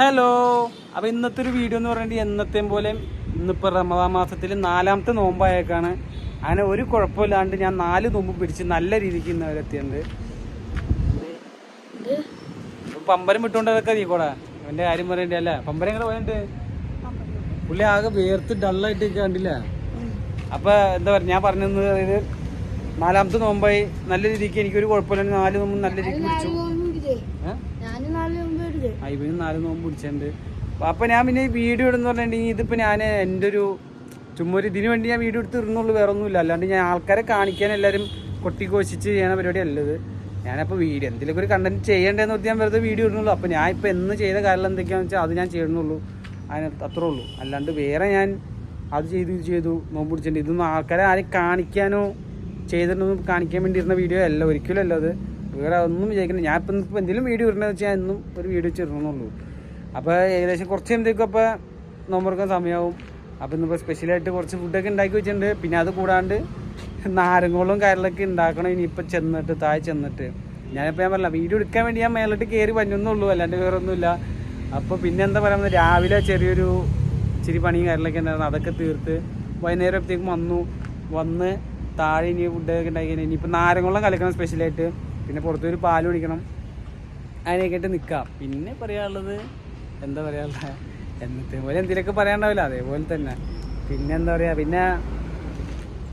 Hello. അപ്പോൾ ഇന്നത്തെ ഒരു വീഡിയോ എന്ന് പറയുന്നത് എന്നത്തെയും പോലെ ഇന്നിപ്പോൾ റമദാ മാസത്തിൽ നാലാമത്തെ നോമ്പായേക്കാണ്. അങ്ങനെ ഒരു കുഴപ്പമില്ലാണ്ട് ഞാൻ നാല് നോമ്പ് പിടിച്ച് നല്ല രീതിക്ക് ഇന്ന് വരെ എത്തിയിട്ടുണ്ട് ഇപ്പൊ പമ്പരം വിട്ടുകൊണ്ടതൊക്കെ നീക്കോടാ അവന്റെ കാര്യം പറയണ്ടേ അല്ലേ? പമ്പരം എങ്ങനെ പോയിട്ട് പുള്ളി ആകെ വേർത്ത് ഡള്ളായിട്ട് കണ്ടില്ല? അപ്പൊ എന്താ പറയുക ഞാൻ പറഞ്ഞത് അതായത് നാലാമത്തെ നോമ്പായി നല്ല രീതിക്ക് എനിക്കൊരു കുഴപ്പമില്ല നാല് നോമ്പ് നല്ല രീതിക്ക് പിടിച്ചു. അയ്യപ്പനും നാല് നോമ്പ് പിടിച്ചിട്ടുണ്ട് അപ്പം ഞാൻ പിന്നെ ഈ വീഡിയോ ഇടുന്ന പറഞ്ഞിട്ടുണ്ടെങ്കിൽ ഇതിപ്പോൾ ഞാൻ എന്റെ ഒരു ചുമ്മാ ഒരു ഇതിനു വേണ്ടി ഞാൻ വീഡിയോ എടുത്ത് ഇടുന്നുള്ളൂ വേറെ ഒന്നുമില്ല അല്ലാണ്ട് ഞാൻ ആൾക്കാരെ കാണിക്കാൻ എല്ലാവരും കൊട്ടിക്കോശിച്ച് ചെയ്യണ പരിപാടി അല്ലത് ഞാനപ്പോൾ വീഡിയോ എന്തെങ്കിലും ഒരു കണ്ടന്റ് ചെയ്യേണ്ടതെന്ന് വെച്ചാൽ ഞാൻ വെറുതെ വീഡിയോ ഇടുന്നുള്ളൂ. അപ്പോൾ ഞാൻ ഇപ്പോൾ എന്ന് ചെയ്ത കാര്യം എന്തൊക്കെയാണെന്ന് വെച്ചാൽ അത് ഞാൻ ചെയ്യുന്നുള്ളൂ. അതിന് അത്രേ ഉള്ളൂ. അല്ലാണ്ട് വേറെ ഞാൻ അത് ചെയ്തു ഇത് ചെയ്തു നോമ്പ് പിടിച്ചിട്ടുണ്ട് ഇതൊന്നും ആൾക്കാരെ ആരും കാണിക്കാനോ ചെയ്തിട്ടൊന്നും കാണിക്കാൻ വേണ്ടി ഇരുന്ന വീഡിയോ അല്ല. ഒരിക്കലും അല്ല അത്. വേറെ ഒന്നും വിചാരിക്കുന്നത് ഞാൻ ഇപ്പം ഇപ്പം എന്തെങ്കിലും വീഡിയോ ഇടണമെന്ന് വെച്ചാൽ ഇന്നും ഒരു വീഡിയോ ചെറുന്നുള്ളൂ അപ്പോൾ ഏകദേശം കുറച്ച് എന്തൊക്കെ അപ്പോൾ നോമ്പറക്കാൻ സമയമാവും. അപ്പോൾ ഇന്നിപ്പോൾ സ്പെഷ്യലായിട്ട് കുറച്ച് ഫുഡൊക്കെ ഉണ്ടാക്കി വെച്ചിട്ടുണ്ട്. പിന്നെ അത് കൂടാണ്ട് നാരങ്ങോളും കാര്യങ്ങളൊക്കെ ഉണ്ടാക്കണം. ഇനിയിപ്പോൾ ചെന്നിട്ട് താഴെ ചെന്നിട്ട്. ഞാനിപ്പോൾ ഞാൻ പറഞ്ഞില്ല വീഡിയോ എടുക്കാൻ വേണ്ടി ഞാൻ മേലോട്ട് കയറി പഞ്ഞൊന്നുള്ളൂ അല്ലാണ്ട് വേറെ ഒന്നുമില്ല. അപ്പോൾ പിന്നെ എന്താ പറയുക രാവിലെ ചെറിയൊരു ഇച്ചിരി പണിയും കാര്യങ്ങളൊക്കെ ഉണ്ടായിരുന്നു. അതൊക്കെ തീർത്ത് വൈകുന്നേരം എപ്പോഴത്തേക്കും വന്നു. വന്ന് താഴെ ഇനി ഫുഡൊക്കെ ഉണ്ടാക്കി ഇനിയിപ്പോൾ നാരങ്ങോളം കലക്കണം സ്പെഷ്യലായിട്ട് പിന്നെ പുറത്തൊരു പാൽ കുടിക്കണം. അതിനൊക്കെ ആയിട്ട് നിൽക്കാം പിന്നെ പറയാനുള്ളത് എന്താ പറയാനുള്ളത് എന്നത്തെ പോലെ എന്തെങ്കിലുമൊക്കെ പറയാനുണ്ടാവില്ല അതേപോലെ തന്നെ. പിന്നെ എന്താ പറയുക പിന്നെ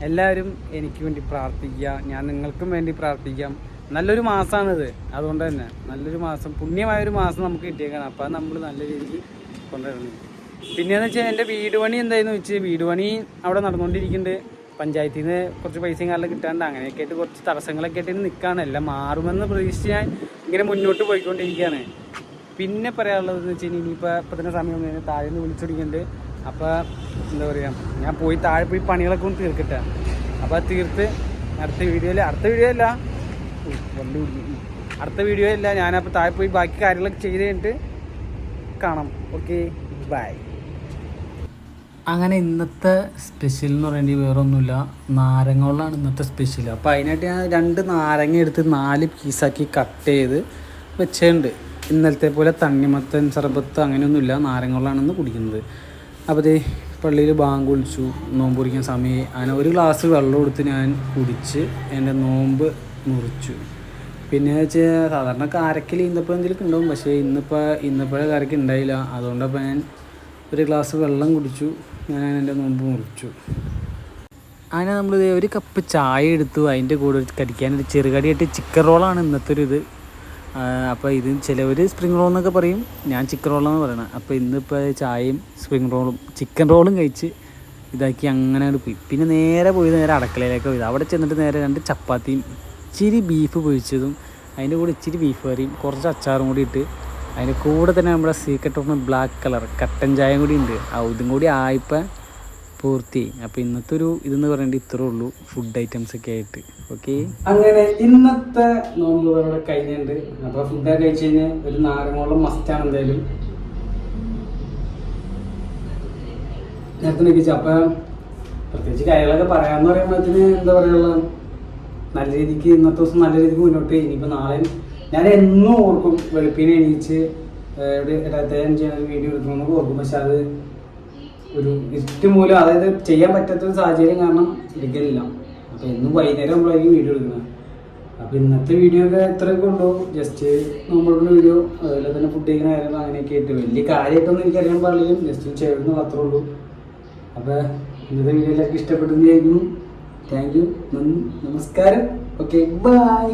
എല്ലാവരും എനിക്ക് വേണ്ടി പ്രാർത്ഥിക്കുക ഞാൻ നിങ്ങൾക്കും വേണ്ടി പ്രാർത്ഥിക്കാം. നല്ലൊരു മാസമാണിത് അതുകൊണ്ട് തന്നെ. നല്ലൊരു മാസം പുണ്യമായൊരു മാസം നമുക്ക് കിട്ടിയേക്കാണ്. അപ്പോൾ അത് നമ്മൾ നല്ല രീതിയിൽ കൊണ്ടുവരണം. പിന്നെയെന്ന് വെച്ചാൽ എന്റെ വീട് പണി എന്തായെന്ന് വെച്ച്? വീട് പണി അവിടെ നടന്നുകൊണ്ടിരിക്കുന്നുണ്ട് പഞ്ചായത്തിൽ നിന്ന് കുറച്ച് പൈസയും കാലം കിട്ടാണ്ട് അങ്ങനെയൊക്കെ ആയിട്ട് കുറച്ച് തടസ്സങ്ങളൊക്കെ ആയിട്ട് നിൽക്കുകയാണ് എല്ലാം മാറുമെന്ന് പ്രതീക്ഷിച്ച് ഞാൻ ഇങ്ങനെ മുന്നോട്ട് പോയിക്കൊണ്ടിരിക്കുകയാണ്. പിന്നെ പറയാനുള്ളത് എന്ന് വെച്ച് കഴിഞ്ഞാൽ ഇനിയിപ്പോൾ ഇപ്പം തന്നെ സമയം വന്നു താഴെ നിന്ന് വിളിച്ചൊടിക്കുന്നുണ്ട് അപ്പോൾ എന്താ പറയുക ഞാൻ പോയി താഴെ പോയി പണികളൊക്കെ ഒന്ന് തീർക്കട്ടെ. അപ്പോൾ തീർത്ത് അടുത്ത വീഡിയോയിൽ അടുത്ത വീഡിയോ അല്ല. അടുത്ത വീഡിയോ അല്ല. ഞാനപ്പോൾ താഴെ പോയി ബാക്കി കാര്യങ്ങളൊക്കെ ചെയ്ത് കഴിഞ്ഞിട്ട് കാണാം. ഓക്കെ ബൈ അങ്ങനെ ഇന്നത്തെ സ്പെഷ്യൽ എന്ന് പറയുന്നത് വേറൊന്നുമില്ല. ഒന്നുമില്ല നാരങ്ങകളാണ് ഇന്നത്തെ സ്പെഷ്യൽ അപ്പോൾ അതിനായിട്ട് ഞാൻ രണ്ട് നാരങ്ങ എടുത്ത് നാല് പീസാക്കി കട്ട് ചെയ്ത് വെച്ചിട്ടുണ്ട് ഇന്നലത്തെ പോലെ തണ്ണിമത്തൻ സർബത്ത് അങ്ങനെയൊന്നുമില്ല. നാരങ്ങകളാണെന്ന് കുടിക്കുന്നത്. അപ്പോൾ ദേ പള്ളിയിൽ ബാങ്ക് വിളിച്ചു. നോമ്പ് കുടിക്കാൻ സമയം അങ്ങനെ ഒരു ഗ്ലാസ് വെള്ളം എടുത്ത് ഞാൻ കുടിച്ച് എന്റെ നോമ്പ് മുറിച്ചു. പിന്നെ വെച്ചാൽ സാധാരണ കാരക്കൽ ഇന്നിപ്പോൾ എന്തെങ്കിലും ഉണ്ടാവും. പക്ഷേ ഇന്നിപ്പോൾ ഇന്നിപ്പോഴേ കാരക്കുണ്ടായില്ല അതുകൊണ്ടപ്പോൾ ഞാൻ ഒരു ഗ്ലാസ് വെള്ളം കുടിച്ചു. ഞാൻ എന്റെ നോമ്പ് മുറിച്ചു. അങ്ങനെ നമ്മൾ ഒരു കപ്പ് ചായ എടുത്തു. അതിന്റെ കൂടെ കടിക്കാൻ ഒരു ചെറുകടിയായിട്ട് ചിക്കൻ റോളാണ് ഇന്നത്തെ ഒരു ഇത്. അപ്പോൾ ഇത് ചിലവർ സ്പ്രിങ് റോൾ എന്നൊക്കെ പറയും. ഞാൻ ചിക്കൻ റോളാണ് പറയണത്. അപ്പോൾ ഇന്നിപ്പോൾ ചായയും സ്പ്രിങ് റോളും ചിക്കൻ റോളും കഴിച്ച് ഇതാക്കി അങ്ങനെ പോയി. പിന്നെ നേരെ പോയി നേരെ അടക്കളയിലേക്ക് പോയി. അവിടെ ചെന്നിട്ട് നേരെ രണ്ട് ചപ്പാത്തിയും ഇച്ചിരി ബീഫ് പൊഴിച്ചതും അതിന്റെ കൂടെ ഇച്ചിരി ബീഫ് കറിയും കുറച്ച് അച്ചാറും കൂടി ഇട്ട് അതിന്റെ കൂടെ തന്നെ നമ്മുടെ സീക്രട്ട് ഓഫ് ബ്ലാക്ക് കളർ കട്ടൻ ചായം കൂടി ഉണ്ട്. ആ ഇതും കൂടി ആയിപ്പോൾ പൂർത്തി. അപ്പോൾ ഇന്നത്തെ ഒരു ഇതെന്ന് പറയേണ്ടത് ഇത്രേ ഉള്ളൂ ഫുഡ് ഐറ്റംസ് ഒക്കെ ആയിട്ട്. ഓക്കെ അങ്ങനെ ഇന്നത്തെ നോമ്പ് ഇവിടെ കഴിഞ്ഞിട്ടുണ്ട്. അപ്പോൾ ഫുഡൊക്കെ കഴിച്ച് കഴിഞ്ഞാൽ ഒരു നാരങ്ങോളം മസ്റ്റാണ് എന്തായാലും. നേരത്തെ നിൽക്കിച്ചു അപ്പം പ്രത്യേകിച്ച് കാര്യങ്ങളൊക്കെ പറയാന്ന് പറയുമ്പോഴത്തേന് എന്താ പറയുക നല്ല രീതിക്ക് ഇന്നത്തെ ദിവസം നല്ല രീതിക്ക് മുന്നോട്ട്. ഇനിയിപ്പോൾ നാളെ ഞാൻ എന്നും ഓർക്കും വെളുപ്പിനെ എണീച്ച് ഏഹ്, ഇവിടെ ഇടത്തേം ചെയ്യുന്ന വീഡിയോ എടുക്കണമെന്ന് ഓർക്കും. പക്ഷെ അത് ഒരു ഇരുട്ട് മൂലം അതായത് ചെയ്യാൻ പറ്റാത്ത ഒരു സാഹചര്യം കാരണം എടുക്കലില്ല. അപ്പോൾ എന്നും വൈകുന്നേരം നമ്മളായിരിക്കും വീഡിയോ എടുക്കുന്നത്. അപ്പോൾ ഇന്നത്തെ വീഡിയോ ഒക്കെ എത്രയൊക്കെ ഉണ്ടോ ജസ്റ്റ് നമ്മളുടെ വീഡിയോ അതുപോലെ തന്നെ ഫുഡ് കഴിക്കുന്ന കാര്യങ്ങൾ അങ്ങനെയൊക്കെ ആയിട്ട് വലിയ കാര്യമായിട്ടൊന്നും എനിക്കറിയാൻ പാടില്ലെങ്കിലും ജസ്റ്റ് ചേർന്ന് അത്രേ ഉള്ളൂ. അപ്പോൾ ഇന്നത്തെ വീഡിയോ എല്ലാവർക്കും ഇഷ്ടപ്പെട്ടെന്ന് വിചാരിക്കുന്നു. താങ്ക് യു നമസ്കാരം. Okay bye